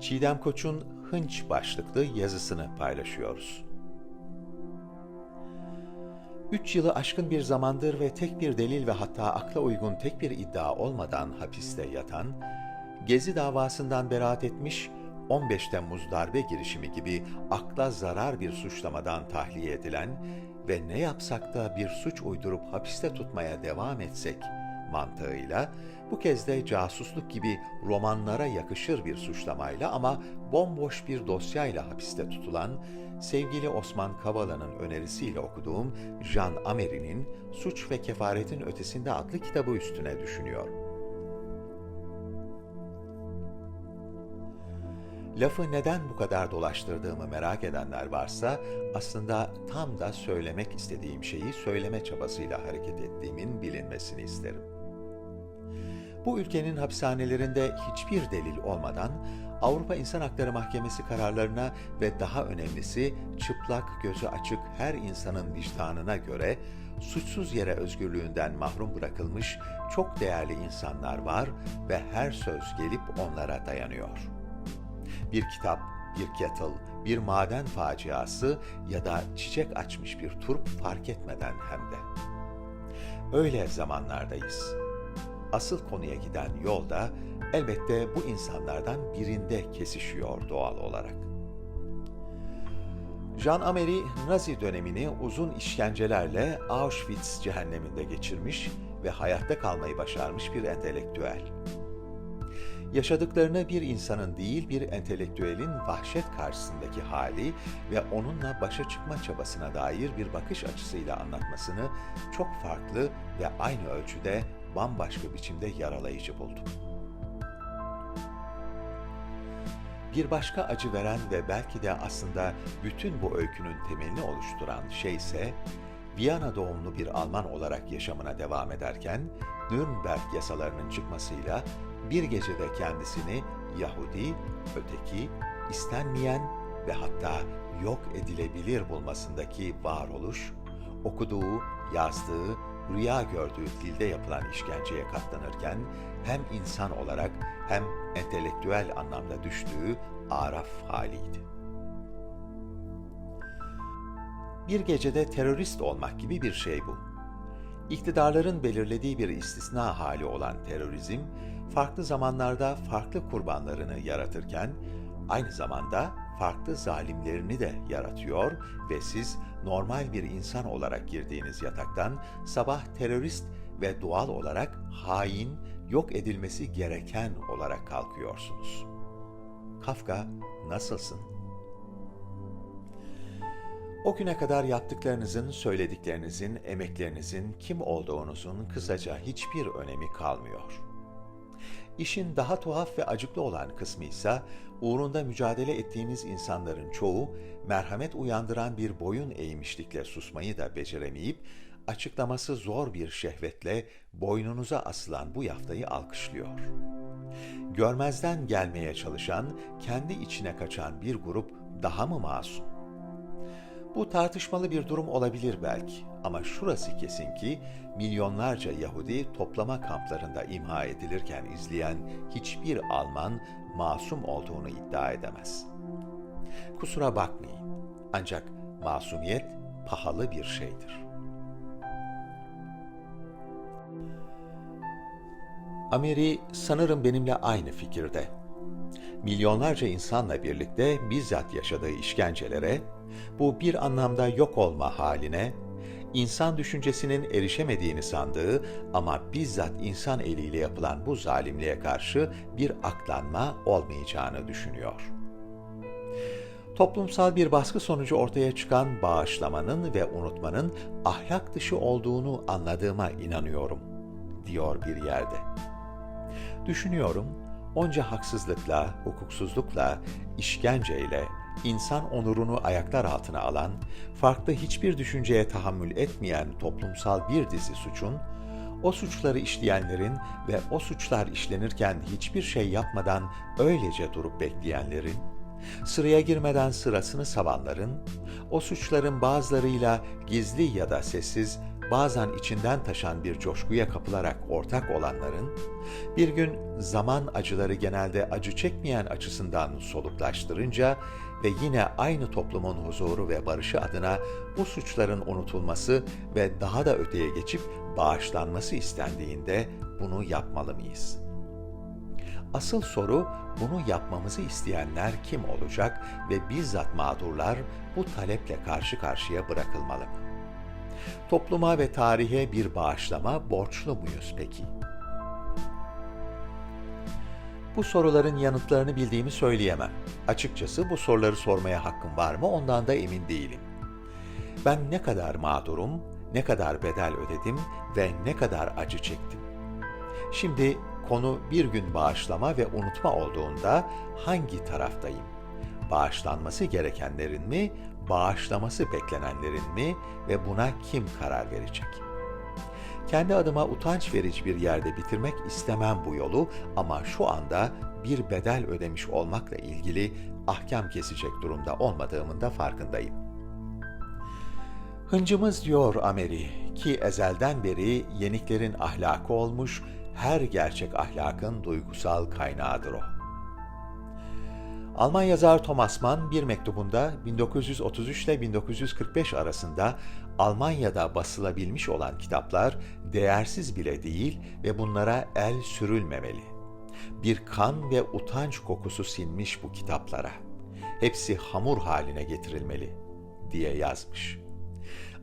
Çiğdem Koç'un Hınç başlıklı yazısını paylaşıyoruz. Üç yılı aşkın bir zamandır ve tek bir delil ve hatta akla uygun tek bir iddia olmadan hapiste yatan, Gezi davasından beraat etmiş, 15 Temmuz darbe girişimi gibi akla zarar bir suçlamadan tahliye edilen ve ne yapsak da bir suç uydurup hapiste tutmaya devam etsek mantığıyla bu kez de casusluk gibi romanlara yakışır bir suçlamayla ama bomboş bir dosyayla hapiste tutulan sevgili Osman Kavala'nın önerisiyle okuduğum Jean Amery'nin Suç ve Kefaretin Ötesinde adlı kitabı üstüne düşünüyor. Lafı neden bu kadar dolaştırdığımı merak edenler varsa aslında tam da söylemek istediğim şeyi söyleme çabasıyla hareket ettiğimin bilinmesini isterim. Bu ülkenin hapishanelerinde hiçbir delil olmadan Avrupa İnsan Hakları Mahkemesi kararlarına ve daha önemlisi çıplak gözü açık her insanın vicdanına göre suçsuz yere özgürlüğünden mahrum bırakılmış çok değerli insanlar var ve her söz gelip onlara dayanıyor. Bir kitap, bir kettle, bir maden faciası ya da çiçek açmış bir turp fark etmeden hem de. Öyle zamanlardayız asıl konuya giden yolda elbette bu insanlardan birinde kesişiyor doğal olarak. Jean Amery, Nazi dönemini uzun işkencelerle Auschwitz cehenneminde geçirmiş ve hayatta kalmayı başarmış bir entelektüel. Yaşadıklarını bir insanın değil bir entelektüelin vahşet karşısındaki hali ve onunla başa çıkma çabasına dair bir bakış açısıyla anlatmasını çok farklı ve aynı ölçüde bambaşka biçimde yaralayıcı buldum. Bir başka acı veren ve belki de aslında bütün bu öykünün temelini oluşturan şey ise Viyana doğumlu bir Alman olarak yaşamına devam ederken Nürnberg yasalarının çıkmasıyla bir gecede kendisini Yahudi, öteki, istenmeyen ve hatta yok edilebilir bulmasındaki varoluş, okuduğu, yazdığı, rüya gördüğü dilde yapılan işkenceye katlanırken hem insan olarak hem entelektüel anlamda düştüğü araf haliydi. Bir gecede terörist olmak gibi bir şey bu. İktidarların belirlediği bir istisna hali olan terörizm, farklı zamanlarda farklı kurbanlarını yaratırken, aynı zamanda farklı zalimlerini de yaratıyor ve siz normal bir insan olarak girdiğiniz yataktan sabah terörist ve doğal olarak hain, yok edilmesi gereken olarak kalkıyorsunuz. Kafka, nasılsın? O güne kadar yaptıklarınızın, söylediklerinizin, emeklerinizin, kim olduğunuzun kısaca hiçbir önemi kalmıyor.'' İşin daha tuhaf ve acıklı olan kısmı ise uğrunda mücadele ettiğiniz insanların çoğu merhamet uyandıran bir boyun eğmişlikle susmayı da beceremeyip açıklaması zor bir şehvetle boynunuza asılan bu yaftayı alkışlıyor. Görmezden gelmeye çalışan, kendi içine kaçan bir grup daha mı masum? Bu tartışmalı bir durum olabilir belki ama şurası kesin ki milyonlarca Yahudi toplama kamplarında imha edilirken izleyen hiçbir Alman masum olduğunu iddia edemez. Kusura bakmayın ancak masumiyet pahalı bir şeydir. Ameri sanırım benimle aynı fikirde. Milyonlarca insanla birlikte bizzat yaşadığı işkencelere, bu bir anlamda yok olma haline, insan düşüncesinin erişemediğini sandığı ama bizzat insan eliyle yapılan bu zalimliğe karşı bir aklanma olmayacağını düşünüyor. Toplumsal bir baskı sonucu ortaya çıkan bağışlamanın ve unutmanın ahlak dışı olduğunu anladığıma inanıyorum, diyor bir yerde. Düşünüyorum, onca haksızlıkla, hukuksuzlukla, işkenceyle, insan onurunu ayaklar altına alan, farklı hiçbir düşünceye tahammül etmeyen toplumsal bir dizi suçun, o suçları işleyenlerin ve o suçlar işlenirken hiçbir şey yapmadan öylece durup bekleyenlerin, sıraya girmeden sırasını savanların, o suçların bazılarıyla gizli ya da sessiz bazen içinden taşan bir coşkuya kapılarak ortak olanların, bir gün zaman acıları genelde acı çekmeyen açısından soluklaştırınca ve yine aynı toplumun huzuru ve barışı adına bu suçların unutulması ve daha da öteye geçip bağışlanması istendiğinde bunu yapmalı mıyız? Asıl soru bunu yapmamızı isteyenler kim olacak ve bizzat mağdurlar bu taleple karşı karşıya bırakılmalı mı? Topluma ve tarihe bir bağışlama borçlu muyuz peki? Bu soruların yanıtlarını bildiğimi söyleyemem. Açıkçası bu soruları sormaya hakkım var mı ondan da emin değilim. Ben ne kadar mağdurum, ne kadar bedel ödedim ve ne kadar acı çektim. Şimdi konu bir gün bağışlama ve unutma olduğunda hangi taraftayım? Bağışlanması gerekenlerin mi, bağışlaması beklenenlerin mi ve buna kim karar verecek? Kendi adıma utanç verici bir yerde bitirmek istemem bu yolu ama şu anda bir bedel ödemiş olmakla ilgili ahkam kesecek durumda olmadığımın da farkındayım. Hıncımız diyor Ameri ki ezelden beri yeniklerin ahlakı olmuş, her gerçek ahlakın duygusal kaynağıdır o. Alman yazar Thomas Mann bir mektubunda 1933 ile 1945 arasında Almanya'da basılabilmiş olan kitaplar değersiz bile değil ve bunlara el sürülmemeli. Bir kan ve utanç kokusu sinmiş bu kitaplara. Hepsi hamur haline getirilmeli diye yazmış.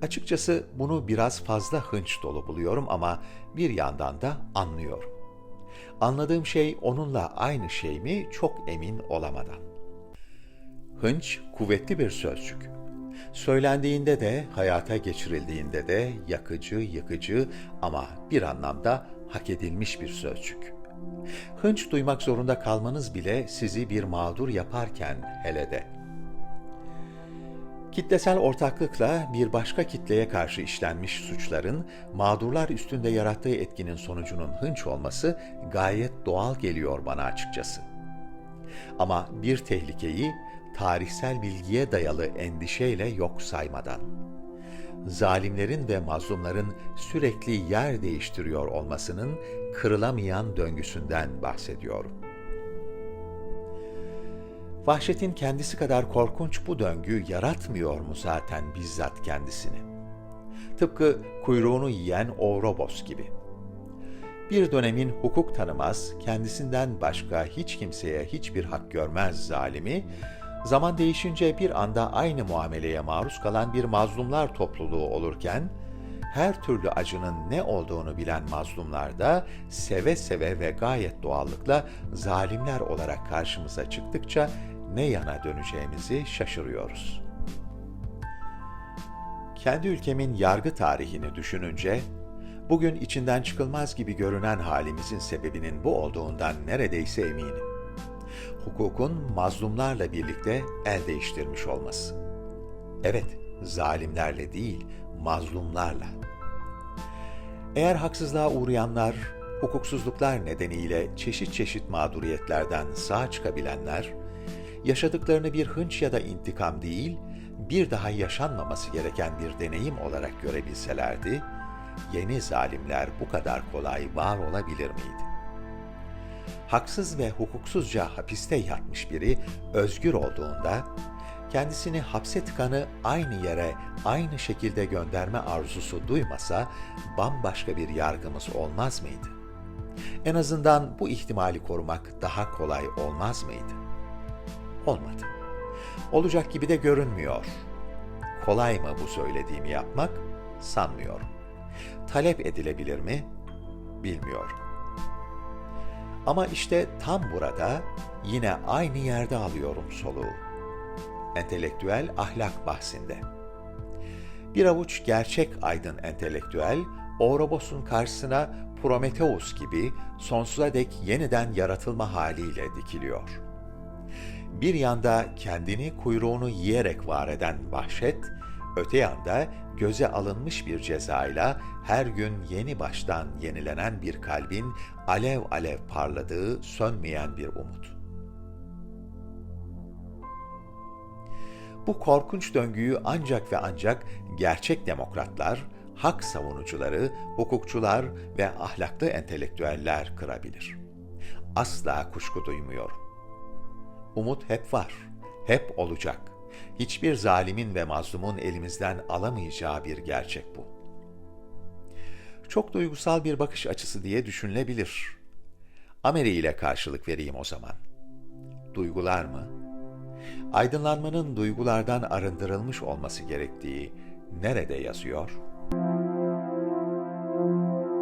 Açıkçası bunu biraz fazla hınç dolu buluyorum ama bir yandan da anlıyorum. Anladığım şey onunla aynı şey mi çok emin olamadan. Hınç kuvvetli bir sözcük. Söylendiğinde de, hayata geçirildiğinde de yakıcı, yıkıcı ama bir anlamda hak edilmiş bir sözcük. Hınç duymak zorunda kalmanız bile sizi bir mağdur yaparken hele de. Kitlesel ortaklıkla bir başka kitleye karşı işlenmiş suçların mağdurlar üstünde yarattığı etkinin sonucunun hınç olması gayet doğal geliyor bana açıkçası. Ama bir tehlikeyi tarihsel bilgiye dayalı endişeyle yok saymadan, zalimlerin ve mazlumların sürekli yer değiştiriyor olmasının kırılamayan döngüsünden bahsediyorum. Vahşetin kendisi kadar korkunç bu döngü yaratmıyor mu zaten bizzat kendisini? Tıpkı kuyruğunu yiyen Ouroboros gibi. Bir dönemin hukuk tanımaz, kendisinden başka hiç kimseye hiçbir hak görmez zalimi, zaman değişince bir anda aynı muameleye maruz kalan bir mazlumlar topluluğu olurken, her türlü acının ne olduğunu bilen mazlumlar da seve seve ve gayet doğallıkla zalimler olarak karşımıza çıktıkça ne yana döneceğimizi şaşırıyoruz. Kendi ülkemin yargı tarihini düşününce, bugün içinden çıkılmaz gibi görünen halimizin sebebinin bu olduğundan neredeyse eminim. Hukukun mazlumlarla birlikte el değiştirmiş olması. Evet, zalimlerle değil, mazlumlarla. Eğer haksızlığa uğrayanlar, hukuksuzluklar nedeniyle çeşit çeşit mağduriyetlerden sağ çıkabilenler, yaşadıklarını bir hınç ya da intikam değil, bir daha yaşanmaması gereken bir deneyim olarak görebilselerdi, yeni zalimler bu kadar kolay var olabilir miydi? Haksız ve hukuksuzca hapiste yatmış biri özgür olduğunda, kendisini hapse tıkanı aynı yere, aynı şekilde gönderme arzusu duymasa bambaşka bir yargımız olmaz mıydı? En azından bu ihtimali korumak daha kolay olmaz mıydı? Olmadı. Olacak gibi de görünmüyor. Kolay mı bu söylediğimi yapmak? Sanmıyorum. Talep edilebilir mi? Bilmiyorum. Ama işte tam burada yine aynı yerde alıyorum soluğu. Entelektüel ahlak bahsinde. Bir avuç gerçek aydın entelektüel, Ourobos'un karşısına Prometheus gibi sonsuza dek yeniden yaratılma haliyle dikiliyor. Bir yanda kendini kuyruğunu yiyerek var eden vahşet, öte yanda göze alınmış bir cezayla her gün yeni baştan yenilenen bir kalbin alev alev parladığı sönmeyen bir umut. Bu korkunç döngüyü ancak ve ancak gerçek demokratlar, hak savunucuları, hukukçular ve ahlaklı entelektüeller kırabilir. Asla kuşku duymuyorum. Umut hep var, hep olacak. Hiçbir zalimin ve mazlumun elimizden alamayacağı bir gerçek bu. Çok duygusal bir bakış açısı diye düşünülebilir. Ameri ile karşılık vereyim o zaman. Duygular mı? Aydınlanmanın duygulardan arındırılmış olması gerektiği nerede yazıyor?